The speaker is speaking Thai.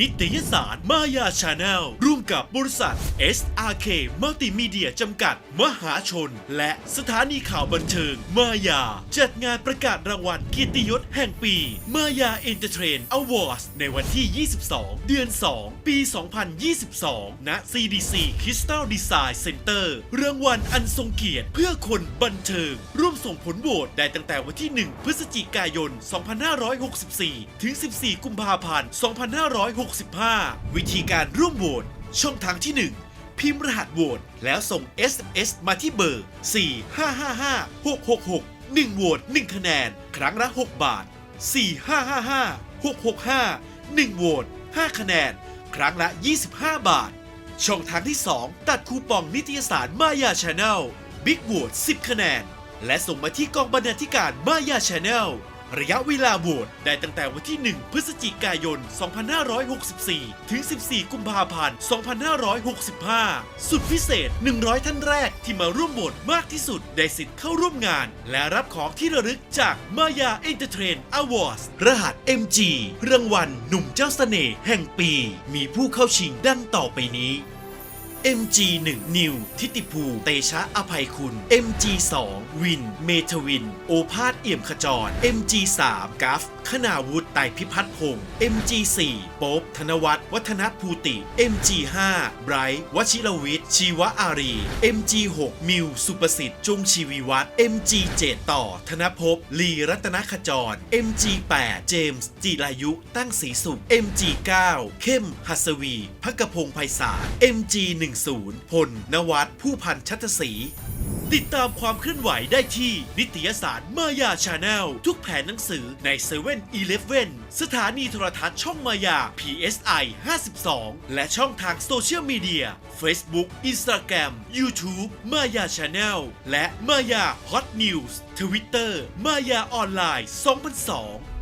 นิตยสารมายาชาแนลร่วมกับบริษัท SRK มัลติมีเดียจำกัด มหาชน และสถานีข่าวบันเทิง มายา จัดงานประกาศรางวัลเกียรติยศแห่งปี มายาเอนเตอร์เทรนอวอร์ดในวันที่ 22 เดือน 2 ปี 2022 ณ CDC Crystal Design Center รางวัลอันทรงเกียรติเพื่อคนบันเทิง ร่วมส่งผลโหวตได้ตั้งแต่วันที่ 1 พฤศจิกายน 2564 ถึง 14 กุมภาพันธ์ 256 2565 วิธีการร่วมโหวตช่องทางที่ 1 พิมพ์รหัสโหวตแล้วส่ง SMS มาที่เบอร์ 4555666 1โหวต1คะแนน ครั้งละ 6 บาท 4555665 1โหวต5คะแนน ครั้งละ 25 บาท ช่องทางที่ 2 ตัดคูปองนิตยสารมายาชาแนลบิ๊กโหวต10 คะแนน และส่งมาที่กองบรรณาธิการมายาชาแนล ระยะเวลาโหวตได้ตั้งแต่วันที่ 1 พฤศจิกายน 2564 ถึง 14 กุมภาพันธ์ 2565 สุดพิเศษ 100 ท่านแรกที่มาร่วมโหวตมากที่สุด ได้สิทธิ์เข้าร่วมงาน และรับของที่ระลึกจากมายาเอนเตอร์เทรนอวอร์ดรหัส MG รางวัลหนุ่มเจ้าเสน่ห์แห่งปี มีผู้เข้าชิงดังต่อไปนี้ MG1 นิวทิติภูเตชะอภัยคุณ MG2 วิน เมทวิน โอภาสเอี่ยมขจร MG3 กัฟคณาวุฒิไตพิพัฒน์พงศ์ MG4 โป๊บธนวัฒน์วัฒนภูติ MG5 ไบรท์วชิรวิทย์ชีวอารี MG6 มิวสุประสิทธิ์จงชีวีวัฒน์ MG7 ต่อ ธนภพลีรัตนขจร MG8 เจมส์จิรายุตั้งศรีสุข MG9 เข้มหัสวีพักพงศ์ไพศาล MG1 10 พล นวัดผู้พันชัตศรีติดตามความเคลื่อนไหวได้ที่ นิตยสารมายาชาแนล ทุกแผงหนังสือใน7 e เ e ่ e อสถานีโทรทัศน์ช่องมายา PSI 52 และช่องทางโซเชียลมีเดีย Facebook Instagram YouTube มายาชาแนลและมายาฮอตนิวส์ Twitter มายาออนไลน์ 2002